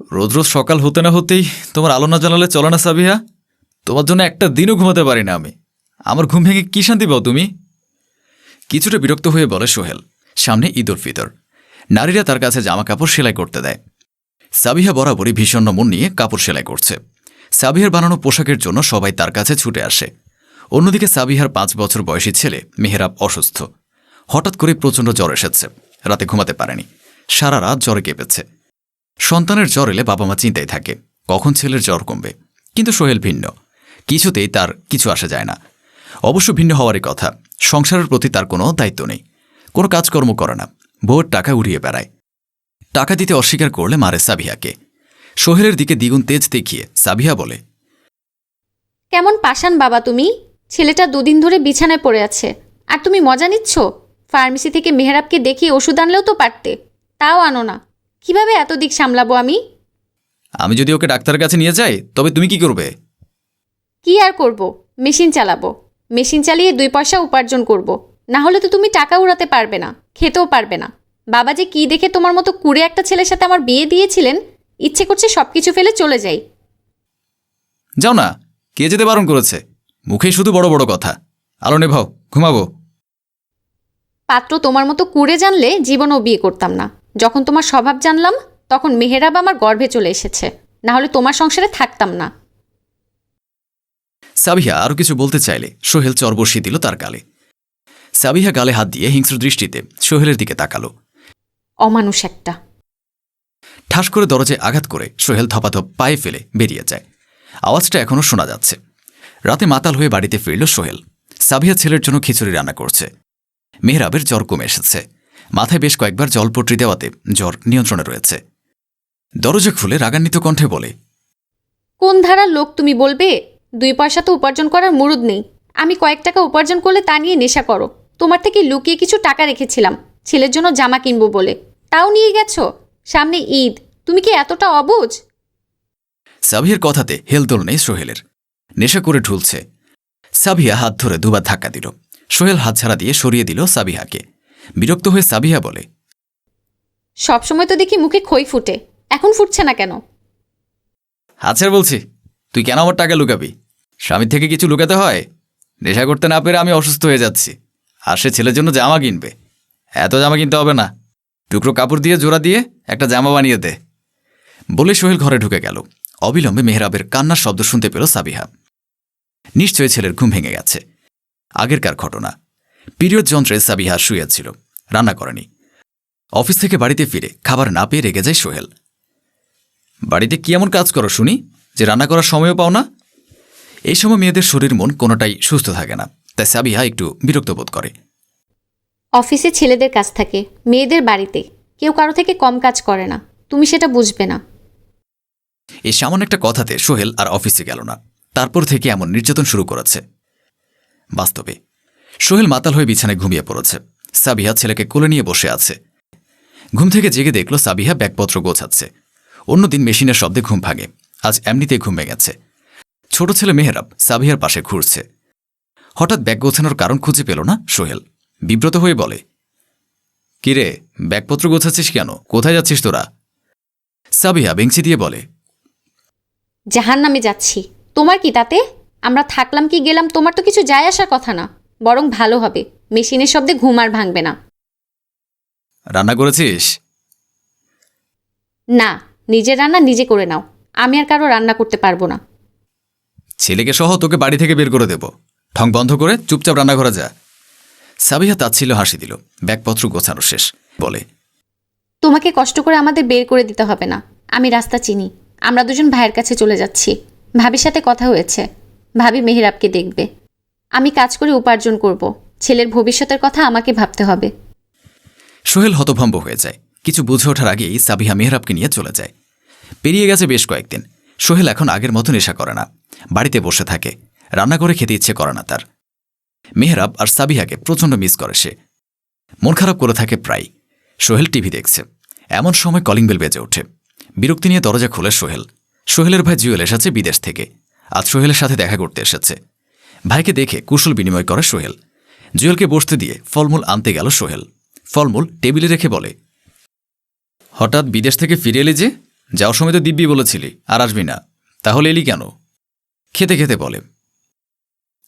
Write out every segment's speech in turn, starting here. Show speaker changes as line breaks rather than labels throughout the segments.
রোজ রোজ সকাল হতে না হতেই তোমার আলো না জ্বালালে চলে না সাবিহা? তোমার জন্য একটা দিনও ঘুমাতে পারি না আমি। আমার ঘুম ভেঙে কি শান্তি পাও তুমি? কিছুটা বিরক্ত হয়ে বলে সোহেল, সামনে ঈদ উল ফিতর। নারীরা তার কাছে জামা কাপড় সেলাই করতে দেয়। সাবিহা বরাবরই ভীষণ মন নিয়ে কাপড় সেলাই করছে। সাবিহার বানানো পোশাকের জন্য সবাই তার কাছে ছুটে আসে। অন্যদিকে সাবিহার পাঁচ বছর বয়সী ছেলে মেহরাব অসুস্থ। হঠাৎ করে প্রচণ্ড জ্বর এসেছে। রাতে ঘুমাতে পারেনি। সারা রাত জ্বরে কেঁপেছে। সন্তানের জ্বর এলে বাবা মা চিন্তায় থাকে, কখন ছেলের জ্বর কমবে। কিন্তু সোহেল ভিন্ন। কিছুতেই তার কিছু আসা যায় না। অবশ্য ভিন্ন হওয়ারই কথা, সংসারের প্রতি তার কোনো দায়িত্ব নেই। কোনো কাজকর্ম করে না বউয়ের টাকা উড়িয়ে বেড়ায়। টাকা দিতে অস্বীকার করলে মারে সাবিহাকে। সোহেলের দিকে দ্বিগুণ তেজ দেখিয়ে সাবিহা বলে,
কেমন পাষাণ বাবা তুমি? ছেলেটা দুদিন ধরে বিছানায় পড়ে আছে। আর তুমি মজা নিচ্ছ? ফার্মেসি থেকে মেহরাবকে দেখিয়ে ওষুধ আনলেও তো পারতে। তাও আনো না। কীভাবে এত দিক সামলাবো আমি?
আমি যদি ওকে ডাক্তারের কাছে নিয়ে যাই তবে তুমি কি করবে?
কি আর করব? মেশিন চালাবো। মেশিন চালিয়ে দুই পয়সা উপার্জন করব। না হলে তো তুমি টাকা উড়াতে পারবে না খেতেও পারবে না। বাবা যে কি দেখে তোমার মতো কুড়ে একটা ছেলের সাথে আমার বিয়ে দিয়েছিলেন ইচ্ছে করছে সব কিছু ফেলে চলে যাই।
যাও না কে যেতে বারণ করেছে? মুখেই শুধু বড় বড় কথা। আলো নেভাও ঘুমাবো।
পাত্র তোমার মতো কুড়ে জানলে জীবনও বিয়ে করতাম না। যখন তোমার স্বভাব জানলাম তখন মেহেরাব আমার গর্ভে চলে এসেছে। না হলে তোমার সংসারে থাকতাম না।
সাবিহা আরও কিছু বলতে চাইলে সোহেল চর বসিয়ে দিল তার গালে। সাবিহা গালে হাত দিয়ে হিংস্র দৃষ্টিতে সোহেলের দিকে তাকালো।
অমানুষ একটা।
ঠাস করে দরজায় আঘাত করে সোহেল ধপাধপ পায়ে ফেলে বেরিয়ে যায়। আওয়াজটা এখনও শোনা যাচ্ছে। রাতে মাতাল হয়ে বাড়িতে ফিরল সোহেল। সাবিহা ছেলের জন্য খিচুড়ি রান্না করছে। মেহরাবের জ্বর কমে এসেছে। মাথায় বেশ কয়েকবার জলপট্রি দেওয়াতে জ্বর নিয়ন্ত্রণে রয়েছে। দরজা খুলে রাগান্বিত কণ্ঠে বলে
কোন ধারার লোক তুমি বলবে? দুই পয়সা তো উপার্জন করার মুরুদ নেই। আমি কয়েক টাকা উপার্জন করলে তা নিয়ে নেশা করো। তোমার থেকে লুকিয়ে কিছু টাকা রেখেছিলাম। ছেলের জন্য জামা কিনবো বলে। তাও নিয়ে গেছো? সামনে ঈদ। তুমি কি এতটা অবুঝ
সাবিহার কথাতে হেলদোল নেই সোহেলের। নেশা করে ঢুলছে। সাবিহা হাত ধরে দুবার ধাক্কা দিল। সোহেল হাত ছাড়া দিয়ে সরিয়ে দিল সাবিহাকে বিরক্ত হয়ে সাবিহা বলে
সবসময় তো দেখি মুখে খই ফুটে এখন ফুটছে না কেন?
হাজার বলছি তুই কেন আমার টাকা লুকাবি? স্বামীর থেকে কিছু লুকাতে হয়? নেশা করতে না পেরে আমি অসুস্থ হয়ে যাচ্ছি। আর সে ছেলের জন্য জামা কিনবে। এত জামা কিনতে হবে না। টুকরো কাপড় দিয়ে জোড়া দিয়ে একটা জামা বানিয়ে দে। বলে সোহেল ঘরে ঢুকে গেল। অবিলম্বে মেহরাবের কান্নার শব্দ শুনতে পেল সাবিহা। নিশ্চয়ই ছেলের ঘুম ভেঙে গেছে। আগেরকার ঘটনা। পিরিয়ড যন্ত্রে সাবিহা শুয়েছিল রান্না করেনি। অফিস থেকে বাড়িতে ফিরে খাবার না পেয়ে রেগে যায় সোহেল। বাড়িতে কি এমন কাজ করো শুনি যে রান্না করার সময়ও পাও না? এই সময় মেয়েদের শরীর মন কোনোটাই সুস্থ থাকে না তাই সাবিহা একটু বিরক্ত বোধ করে।
অফিসে ছেলেদের কাজ থাকে মেয়েদের বাড়িতে। কেউ কারও থেকে কম কাজ করে না তুমি সেটা বুঝবে না।
এই সামান্য একটা কথাতে সোহেল আর অফিসে গেল না তারপর থেকে এমন নির্যাতন শুরু করেছে। বাস্তবে সোহেল মাতাল হয়ে বিছানায় ঘুমিয়ে পড়েছে। সাবিহা ছেলেকে কোলে নিয়ে বসে আছে। ঘুম থেকে জেগে দেখল সাবিহা ব্যাগপত্র গোছাচ্ছে। অন্যদিন মেশিনের শব্দে ঘুম ভাঙে। আজ এমনিতেই ঘুম ভেঙেছে। ছোট ছেলে মেহরাব সাবিহার পাশে ঘুরছে। হঠাৎ ব্যাগ গোছানোর কারণ খুঁজে পেল না সোহেল। বিব্রত হয়ে বলে, কিরে, ব্যাগপত্র গোছাচ্ছিস কেন? কোথায় যাচ্ছিস তোরা? সাবিহা বেঞ্চি দিয়ে বলে
জাহান নামে যাচ্ছি। তোমার কি তাতে? আমরা থাকলাম কি গেলাম? তোমার তো কিছু যায় আসার কথা না। বরং ভালো হবে। মেশিনের শব্দে ঘুম আর ভাঙবে না।
রান্না করেছিস?
না নিজের রান্না নিজে করে নাও। আমি আর কারও রান্না করতে পারব না।
ছেলেকে সহ তোকে বাড়ি থেকে বের করে দেব। ঠং বন্ধ করে চুপচাপ রান্না করা যা। সাবিহা তাচ্ছিল হাসি দিল। ব্যাগপত্র গোছানো শেষ। বলে
তোমাকে কষ্ট করে আমাদের বের করে দিতে হবে না। আমি রাস্তা চিনি। আমরা দুজন ভাইয়ের কাছে চলে যাচ্ছি। ভাবির সাথে কথা হয়েছে। ভাবি মেহেরাবকে দেখবে। আমি কাজ করে উপার্জন করব। ছেলের ভবিষ্যতের কথা আমাকে ভাবতে হবে।
সোহেল হতভম্ব হয়ে যায়। কিছু বুঝে ওঠার আগেই সাবিহা মেহরাবকে নিয়ে চলে যায়। পেরিয়ে গেছে বেশ কয়েকদিন। সোহেল এখন আগের মতো নেশা করে না। বাড়িতে বসে থাকে। রান্না করে খেতে ইচ্ছে করে না তার। মেহরাব আর সাবিহাকে প্রচণ্ড মিস করে সে। মন খারাপ করে থাকে প্রায়। সোহেল টিভি দেখছে। এমন সময় কলিং বেল বেজে ওঠে। বিরক্তি নিয়ে দরজা খোলে সোহেল। সোহেলের ভাই জুয়েল এসেছে বিদেশ থেকে। আজ সোহেলের সাথে দেখা করতে এসেছে। ভাইকে দেখে কুশল বিনিময় করে সোহেল। জুয়েলকে বসতে দিয়ে ফলমূল আনতে গেল সোহেল। ফলমূল টেবিলে রেখে বলে, হঠাৎ বিদেশ থেকে ফিরে এলে যে? যাওয়ার সময় তো দিব্যি বলেছিলি, আর আসবি না। তাহলে এলি কেন? খেতে খেতে বলে,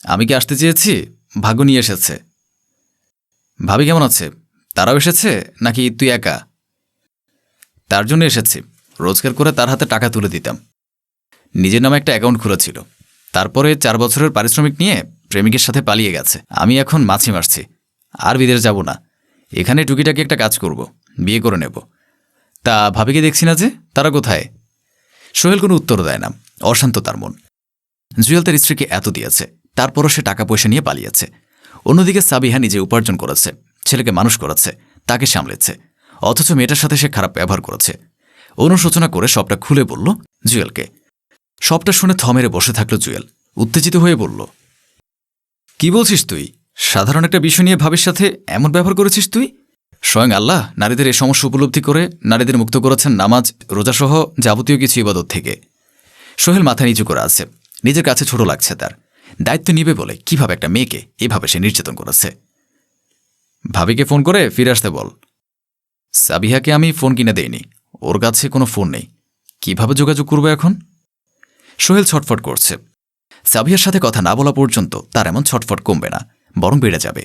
আমি কি আসতে চেয়েছি? ভাগ্য নিয়ে এসেছে। ভাবি কেমন আছে? তারাও এসেছে, নাকি তুই একা? তার জন্য এসেছি। রোজগার করে তার হাতে টাকা তুলে দিতাম। নিজের নামে একটা অ্যাকাউন্ট খুলেছিল। তারপরে চার বছরের পারিশ্রমিক নিয়ে প্রেমিকের সাথে পালিয়ে গেছে। আমি এখন মাছি মারছি। আর বিদেশ যাব না। এখানে টুকিটাকি একটা কাজ করব। বিয়ে করে নেব। তা ভাবিকে দেখছি না যে, তারা কোথায়? সোহেল কোনো উত্তর দেয় না। অশান্ত তার মন। জুয়েল তার স্ত্রীকে এত দিয়েছে। তারপরও সে টাকা পয়সা নিয়ে পালিয়েছে। অন্যদিকে সাবিহা নিজে উপার্জন করেছে। ছেলেকে মানুষ করেছে। তাকে সামলেছে। অথচ মেয়েটার সাথে সে খারাপ ব্যবহার করেছে। অনুশোচনা করে সবটা খুলে বলল, জুয়েলকে সবটা শুনে থমেরে বসে থাকল জুয়েল। উত্তেজিত হয়ে বলল, কি বলছিস তুই? সাধারণ একটা বিষয় নিয়ে ভাবের সাথে এমন ব্যবহার করেছিস তুই? স্বয়ং আল্লাহ, নারীদের এ সমস্যা উপলব্ধি করে নারীদের মুক্ত করেছেন নামাজ, রোজাসহ যাবতীয় কিছু ইবাদত থেকে। সোহেল মাথা নিচু করে আছে, নিজের কাছে ছোট লাগছে তার। দায়িত্ব নিবে বলে, কীভাবে একটা মেয়েকে এভাবে সে নির্যাতন করেছে? ভাবিকে ফোন করে ফিরে আসতে বল। সাবিহাকে আমি ফোন কিনে দেইনি, ওর কাছে কোনো ফোন নেই। কীভাবে যোগাযোগ করব এখন? সোহেল ছটফট করছে। সাবিহার সাথে কথা না বলা পর্যন্ত তার এমন ছটফট কমবে না, বরং বেড়ে যাবে।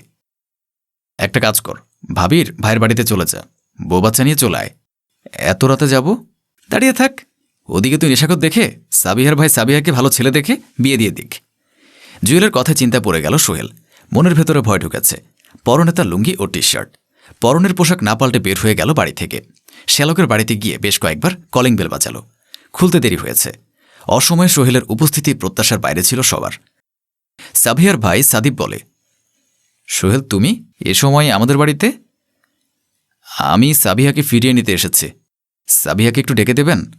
একটা কাজ কর, ভাবির ভাইয়ের বাড়িতে চলে যা, বউ বাচ্চা নিয়ে চলে আয়। এত রাতে যাব? দাঁড়িয়ে থাক। ওদিকে তুই নেশাকর দেখে সাবিহার ভাই সাবিহাকে ভালো ছেলে দেখে বিয়ে দিয়ে দিক। জুয়েলের কথা চিন্তা পড়ে গেল সোহেল। মনের ভেতরে ভয় ঢুকেছে। পরনে তার লুঙ্গি ও টি শার্ট পরনের পোশাক না পাল্টে বের হয়ে গেল বাড়ি থেকে। শ্যালকের বাড়িতে গিয়ে বেশ কয়েকবার কলিং বেল বাজালো। খুলতে দেরি হয়েছে। অসময়ে সোহেলের উপস্থিতি প্রত্যাশার বাইরে ছিল সবার। সাবিহার ভাই সাদিব বলে, সোহেল, তুমি এ সময় আমাদের বাড়িতে? আমি সাবিহাকে ফিরিয়ে নিতে এসেছি। সাবিহাকে একটু ডেকে দেবেন?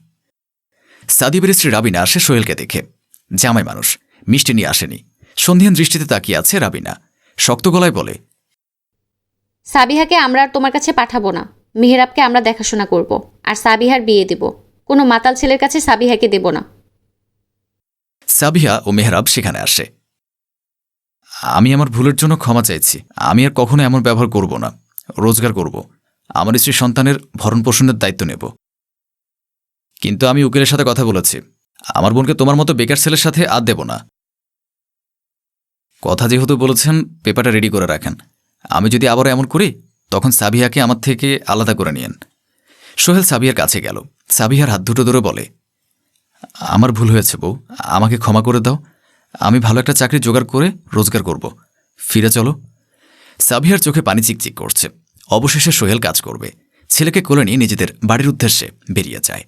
সাদিবের স্ত্রী রাবিনা আসে সোহেলকে দেখে। জামাই মানুষ, মিষ্টি নিয়ে আসেনি। সন্ধিয়ান দৃষ্টিতে তাকিয়ে আছে রাবিনা। শক্ত গলায় বলে,
সাবিহাকে আমরা আর তোমার কাছে পাঠাবো না। মেহেরাবকে আমরা দেখাশোনা করব। আর সাবিহার বিয়ে দেব। কোনো মাতাল ছেলের কাছে সাবিহাকে দেব না।
সাবিহা ও মেহরাব সেখানে আসে। আমি আমার ভুলের জন্য ক্ষমা চাইছি। আমি আর কখনো এমন ব্যবহার করব না। রোজগার করব। আমার স্ত্রী সন্তানের ভরণ পোষণের দায়িত্ব নেব। কিন্তু আমি উকিলের সাথে কথা বলেছি। আমার বোনকে তোমার মতো বেকার ছেলের সাথে আর দেব না। কথা যেহেতু বলেছেন, পেপারটা রেডি করে রাখেন। আমি যদি আবার এমন করি, তখন সাবিহাকে আমার থেকে আলাদা করে নিয়েন। সোহেল সাবিহার কাছে গেল। সাবিহার হাত দুটো ধরে বলে আমার ভুল হয়েছে, বউ। আমাকে ক্ষমা করে দাও। আমি ভালো একটা চাকরি জোগাড় করে রোজগার করব। ফিরে চলো। সাবিহার চোখে পানি চিকচিক করছে। অবশেষে সোহেল কাজ করবে। ছেলেকে কোলে নিয়ে নিজেদের বাড়ির উদ্দেশ্যে বেরিয়ে যায়।